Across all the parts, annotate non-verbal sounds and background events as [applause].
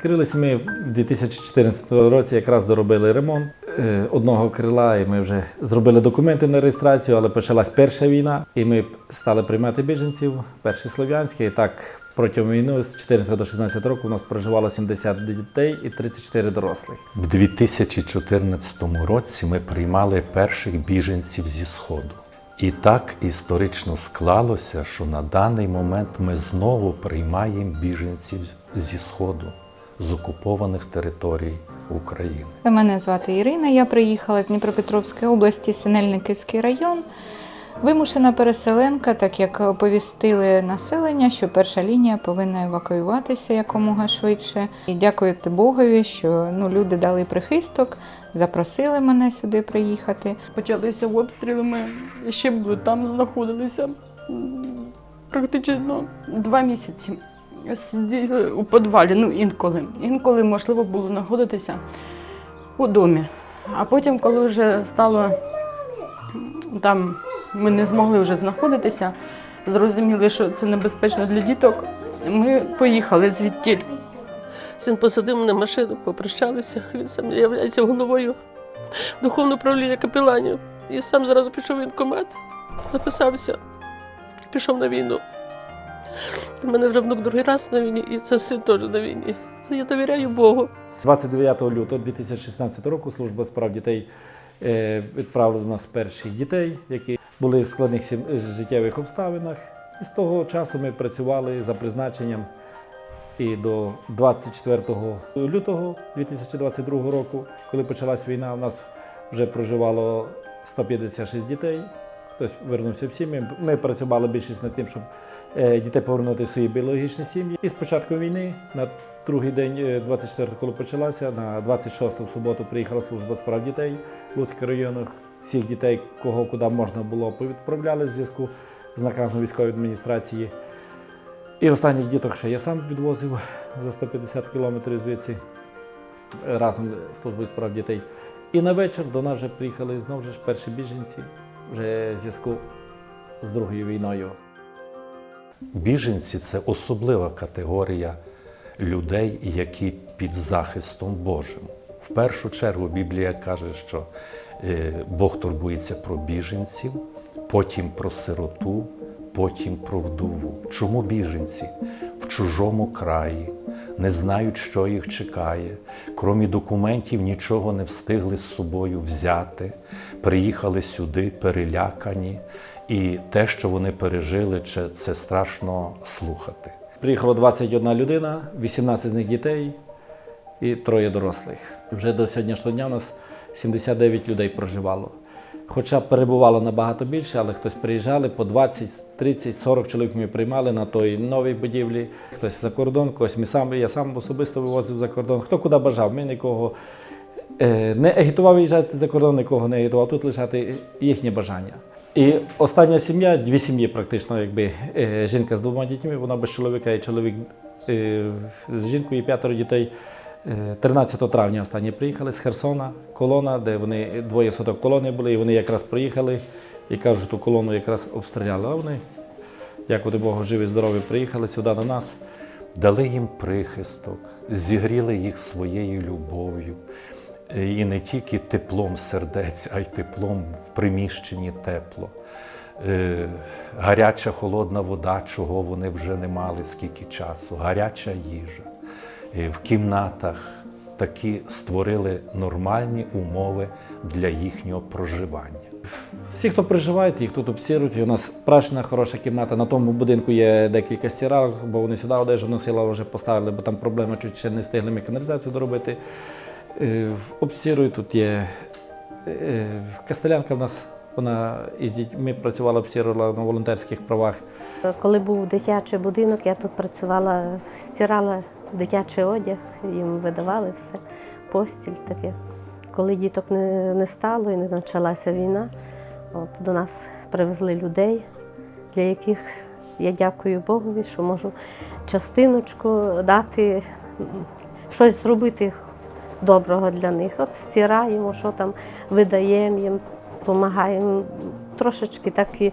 Відкрилися ми в 2014 році, якраз доробили ремонт е, одного крила, і ми вже зробили документи на реєстрацію, але почалась перша війна, і ми стали приймати біженців, перший слов'янський. І так протягом війни з 14 до 16 років у нас проживало 70 дітей і 34 дорослих. В 2014 році ми приймали перших біженців зі Сходу. І так історично склалося, що на даний момент ми знову приймаємо біженців зі Сходу, з окупованих територій України. Мене звати Ірина. Я приїхала з Дніпропетровської області, Синельниківський район. Вимушена переселенка, так як оповістили населення, що перша лінія повинна евакуюватися якомога швидше. І дякувати Богові, що ну, люди дали прихисток, запросили мене сюди приїхати. Почалися обстріли, ми ще б там знаходилися практично два місяці. Сиділи у підвалі, ну інколи. Інколи можливо було знаходитися у домі. А потім, коли вже стало там, ми не змогли вже знаходитися, зрозуміли, що це небезпечно для діток. Ми поїхали звідти. Син посадив мене машину, попрощалися. Він сам є головою духовного управління капеланів. І сам зразу пішов в воєнкомат, записався, пішов на війну. У мене вже внук другий раз на війні, і це син теж на війні. Я довіряю Богу. 29 лютого 2016 року служба справ дітей е, відправила до нас перших дітей, які були в складних життєвих обставинах. І з того часу ми працювали за призначенням. І до 24 лютого 2022 року, коли почалась війна, у нас вже проживало 156 дітей. Хтось вернувся в сім'ї. Ми працювали більшість над тим, щоб е, дітей повернути в свої біологічні сім'ї. І з початку війни, на другий день, е, 24 коли почалася, на 26 в суботу приїхала служба справ дітей Луцького району. Всіх дітей, кого куди можна було, повідправляли в зв'язку з наказом військової адміністрації. І останніх діток ще я сам відвозив за 150 кілометрів звідси е, разом з службою справ дітей. І на вечір до нас вже приїхали знову ж перші біженці вже в зв'язку з другою війною. Біженці це особлива категорія людей, які під захистом Божим. В першу чергу Біблія каже, що е, Бог турбується про біженців, потім про сироту, потім про вдову. Чому біженці в чужому краї не знають, що їх чекає, крім документів нічого не встигли з собою взяти, приїхали сюди перелякані, і те, що вони пережили, це- страшно слухати. Приїхало 21 людина, 18 з них дітей і троє дорослих. Вже до сьогоднішнього дня у нас 79 людей проживало. Хоча перебувало набагато більше, але хтось приїжджали по 20, 30, 40 чоловік ми приймали на той новій будівлі. Хтось за кордон, когось ми сам, я сам особисто вивозив за кордон. Хто куди бажав, ми нікого е, не агітував виїжджати за кордон, нікого не агітував тут лишати їхнє бажання. І остання сім'я, дві сім'ї практично, якби е, жінка з двома дітьми, вона без чоловіка і чоловік е, з жінкою і п'ятеро дітей. Е, 13 травня останні приїхали з Херсона, колона, де вони двоє соток колони були, і вони якраз приїхали і кажуть, ту колону якраз обстріляли. А вони, дякувати Богу, живі, здорові, приїхали сюди до нас. дали їм прихисток, зігріли їх своєю любов'ю. І не тільки теплом сердець, а й теплом в приміщенні тепло. Е, Гаряча холодна вода, чого вони вже не мали скільки часу, гаряча їжа. Е, В кімнатах такі створили нормальні умови для їхнього проживання. Всі, хто проживає, хто тут обсірують, у нас прачна хороша кімната. На тому будинку є декілька стиралок, бо вони сюди одежу носили, вже поставили, бо там проблема чуть ще не встигли ми каналізацію доробити. Е, Обсірують, тут є е, кастелянка в нас, вона із дітьми працювала, обсірувала на волонтерських правах. Коли був дитячий будинок, я тут працювала, стирала дитячий одяг, їм видавали все, постіль таке. Коли діток не, не стало і не почалася війна, от, до нас привезли людей, для яких я дякую Богові, що можу частиночку дати, щось зробити доброго для них. От стираємо, що там видаємо їм, допомагаємо. Трошечки так і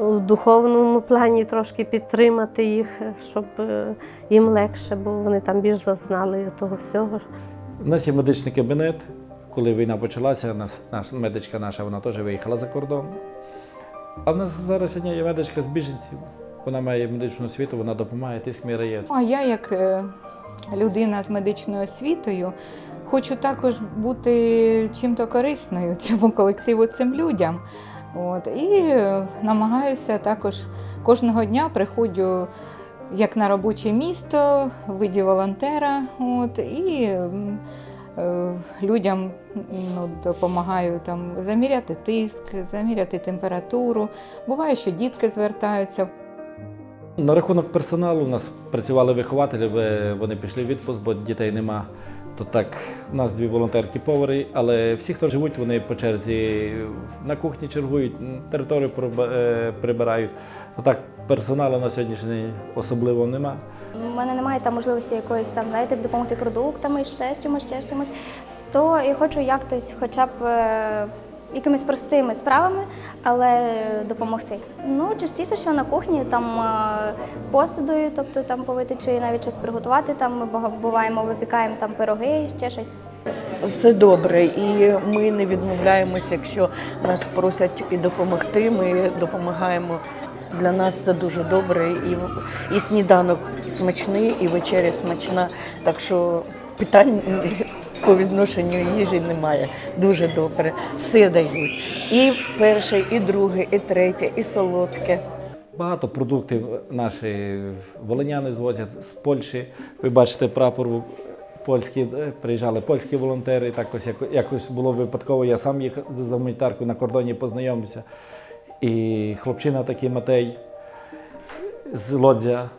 у духовному плані трошки підтримати їх, щоб е, їм легше, бо вони там більш зазнали того всього. У нас є медичний кабінет. Коли війна почалася, нас, наша медичка наша вона теж виїхала за кордон. А в нас зараз сьогодні є медичка з біженців. Вона має медичну освіту, вона допомагає тиск міраєт. А я, як е, людина з медичною освітою, хочу також бути чим-то корисною цьому колективу, цим людям. От, і намагаюся також кожного дня приходжу як на робоче місто, в виді волонтера. От, і е, людям ну, допомагаю там, заміряти тиск, заміряти температуру. Буває, що дітки звертаються. На рахунок персоналу у нас працювали вихователі, вони пішли в відпуск, бо дітей нема. То так, у нас дві волонтерки повари, але всі, хто живуть, вони по черзі на кухні чергують, територію е, прибирають. То так, персоналу на сьогоднішній день особливо нема. У мене немає там можливості якоїсь там, знаєте, допомогти продуктами, ще чимось, ще чимось. То я хочу як-тось хоча б е, якимись простими справами, але допомогти. Ну, частіше, що на кухні там посудою, тобто там повити чи навіть щось приготувати. Там ми буваємо, випікаємо там пироги, ще щось. Все добре, і ми не відмовляємося, якщо нас просять і допомогти. Ми допомагаємо. Для нас це дуже добре. І, і сніданок смачний, і вечеря смачна. Так що питань по відношенню їжі немає. Дуже добре. Все дають. І перше, і друге, і третє, і солодке. Багато продуктів наші волиняни звозять з Польщі. Ви бачите прапор польський, е, приїжджали польські волонтери. Так ось якось було випадково. Я сам їх за гуманітаркою на кордоні познайомився. І хлопчина такий Матей з Лодзя.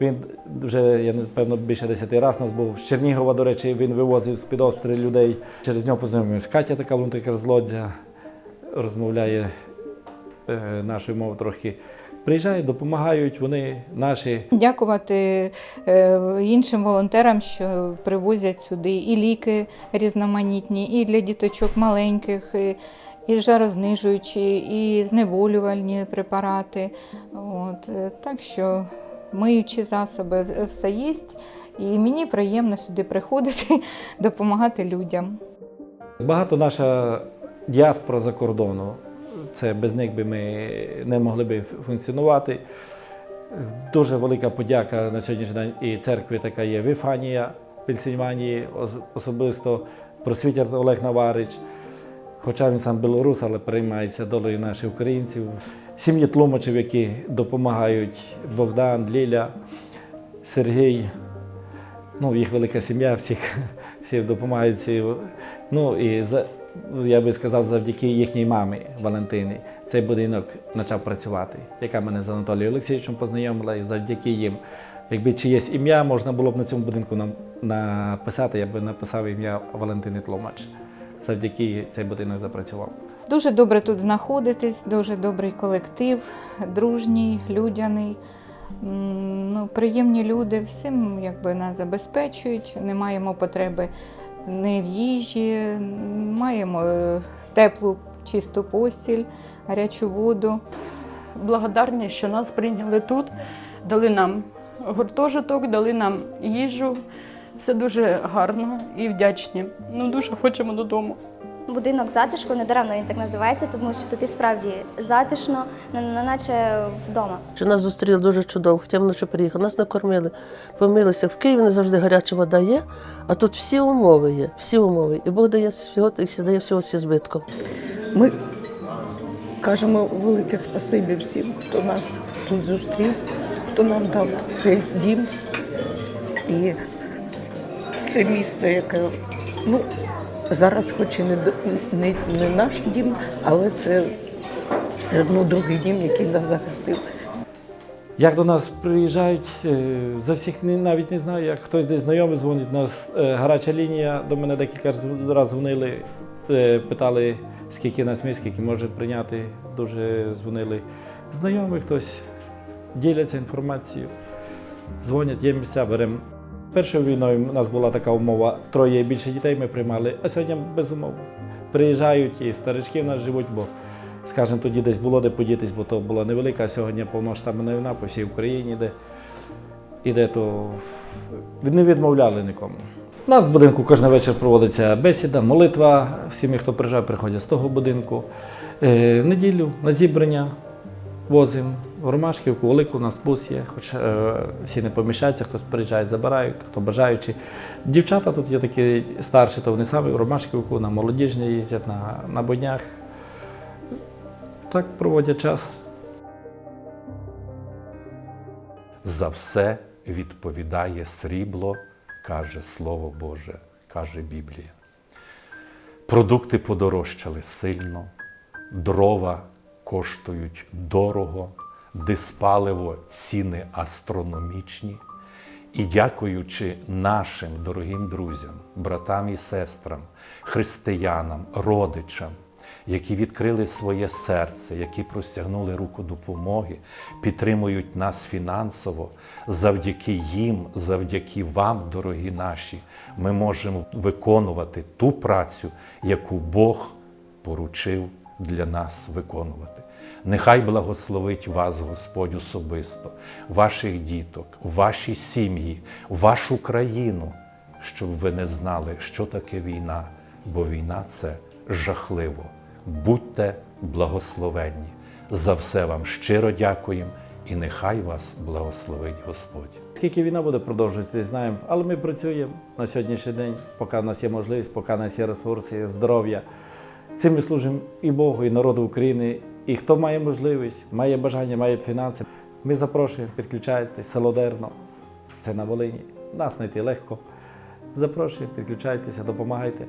Він вже, я напевно, більше 10 разів нас був з Чернігова, до речі, він вивозив з-під обстрілів людей. Через нього познайомилися. Катя така волонтерка з Лодзя, розмовляє е, нашою мовою трохи. Приїжджають, допомагають, вони наші. Дякувати е, іншим волонтерам, що привозять сюди і ліки різноманітні, і для діточок маленьких, і, і жарознижуючі, і знеболювальні препарати. От, е, так що миючі засоби, е, все є. І мені приємно сюди приходити, [laughs] допомагати людям. Багато наша діаспора за кордону. Це без них би ми не могли би функціонувати. Дуже велика подяка на сьогоднішній день і церкві така є Вифанія Пенсільванії, особисто просвітяр Олег Наварич. Хоча він сам білорус, але переймається долею наших українців. Сім'ї тлумачів, які допомагають Богдан, Ліля, Сергій. Ну, їх велика сім'я, всіх, [laughs] всі допомагають. Ну і за, я би сказав, завдяки їхній мамі Валентині цей будинок почав працювати, яка мене з Анатолієм Олексійовичем познайомила, і завдяки їм. Якби чиєсь ім'я можна було б на цьому будинку написати, я би написав ім'я Валентини Тлумач. Завдяки цей будинок запрацював. Дуже добре тут знаходитись, дуже добрий колектив, дружній, людяний. Ну, приємні люди, всім якби, нас забезпечують, не маємо потреби не в їжі, маємо е, теплу, чисту постіль, гарячу воду. Благодарні, що нас прийняли тут, дали нам гуртожиток, дали нам їжу. Все дуже гарно і вдячні. Ну, дуже хочемо додому. Будинок затишку, недаремно він так називається, тому що тут і справді затишно, не- не наче вдома. Що нас зустріли дуже чудово, хоча вночі приїхали, нас накормили, помилися. В Києві не завжди гаряча вода є, а тут всі умови є, всі умови. І Бог дає всього, і дає всього зі збитком. Ми кажемо велике спасибі всім, хто нас тут зустрів, хто нам дав цей дім і це місце, яке ну, зараз, хоч і не, не, не наш дім, але це все одно другий дім, який нас захистив. Як до нас приїжджають, е, за всіх навіть не знаю, як хтось десь знайомий дзвонить. У нас е, гаряча лінія, до мене декілька разів дзвонили, е, питали, скільки нас місць, скільки може прийняти. Дуже дзвонили знайомі, хтось діляться інформацією, дзвонять, є місця, беремо. Першою війною у нас була така умова, троє і більше дітей ми приймали, а сьогодні без умов. Приїжджають і старички в нас живуть, бо скажімо, тоді десь було де подітись, бо то була невелика, а сьогодні повноштабна війна по всій Україні йде. Іде, то не відмовляли нікому. У нас в будинку кожен вечір проводиться бесіда, молитва. Всі, хто приїжджає, приходять з того будинку. Е, в неділю на зібрання возимо в Ромашківку, велику у нас бус є, хоч е, всі не поміщаються, хтось приїжджає, забирають, хто бажаючи. Дівчата тут є такі старші, то вони самі в Ромашківку, на молодіжні їздять, на, на боднях. Так проводять час. За все відповідає срібло, каже Слово Боже, каже Біблія. Продукти подорожчали сильно, дрова коштують дорого, диспаливо ціни астрономічні. І дякуючи нашим дорогим друзям, братам і сестрам, християнам, родичам, які відкрили своє серце, які простягнули руку допомоги, підтримують нас фінансово. Завдяки їм, завдяки вам, дорогі наші, ми можемо виконувати ту працю, яку Бог поручив для нас виконувати. Нехай благословить вас Господь особисто, ваших діток, ваші сім'ї, вашу країну, щоб ви не знали, що таке війна, бо війна це жахливо. Будьте благословенні. За все вам щиро дякуємо і нехай вас благословить Господь. Скільки війна буде продовжуватися, знаємо, але ми працюємо на сьогоднішній день, поки в нас є можливість, поки в нас є ресурси, є здоров'я. Цим ми служимо і Богу, і народу України. І хто має можливість, має бажання, має фінанси. Ми запрошуємо, підключайтесь, Солодерно, це на Волині. Нас знайти легко. Запрошуємо, підключайтеся, допомагайте.